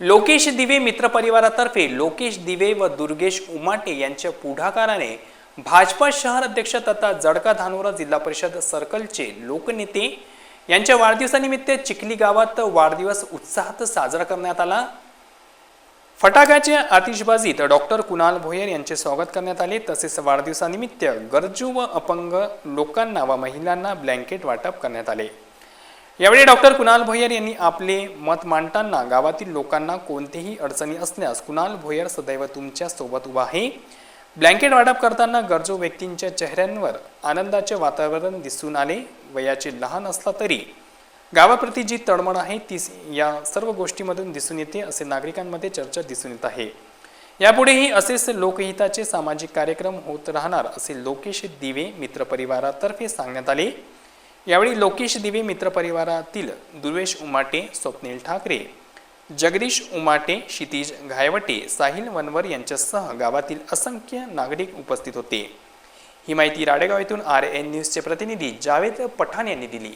लोकेश दिवे मित्रपरिवारातर्फे लोकेश दिवे व दुर्गेश उमाटे यांच्या पुढाकाराने भाजपा शहर अध्यक्ष तथा जडका धानोरा जिल्हा परिषद सर्कलचे लोकनेते यांच्या वाढदिवसानिमित्त चिखली गावात वाढदिवस उत्साहात साजरा करण्यात आला. फटाक्याच्या आतिषबाजीत डॉक्टर कुणाल भोयर यांचे स्वागत करण्यात आले. तसेच वाढदिवसानिमित्त गरजू व अपंग लोकांना व महिलांना ब्लँकेट वाटप करण्यात आले. यावेळी डॉक्टर कुणाल भोयर यांनी आपले मत मांडताना गावातील लोकांना कोणतेही अडचणी असल्यास कुणाल भोयर सदैव तुमच्यासोबत उभा आहे. ब्लँकेट वाटप करताना गरजू व्यक्तींच्या चेहऱ्यांवर आनंदाचे वातावरण दिसून आले. वयाचे लहान असला तरी गावाप्रती जी तळमळ आहे ती या सर्व गोष्टीमधून दिसून येते असे नागरिकांमध्ये चर्चा दिसून येत आहे. यापुढेही असेच लोकहिताचे सामाजिक कार्यक्रम होत राहणार असे लोकेश दिवे मित्रपरिवारातर्फे सांगण्यात आले. यावेळी लोकेश दिवे मित्रपरिवारातील दुर्वेश उमाटे स्वप्नील ठाकरे जगदीश उमाटे क्षितिज घायवटे साहिल वनवर यांच्यासह गावातील असंख्य नागरिक उपस्थित होते. ही माहिती राडेगाव येथून आर एन न्यूजचे प्रतिनिधी जावेद पठाण यांनी दिली.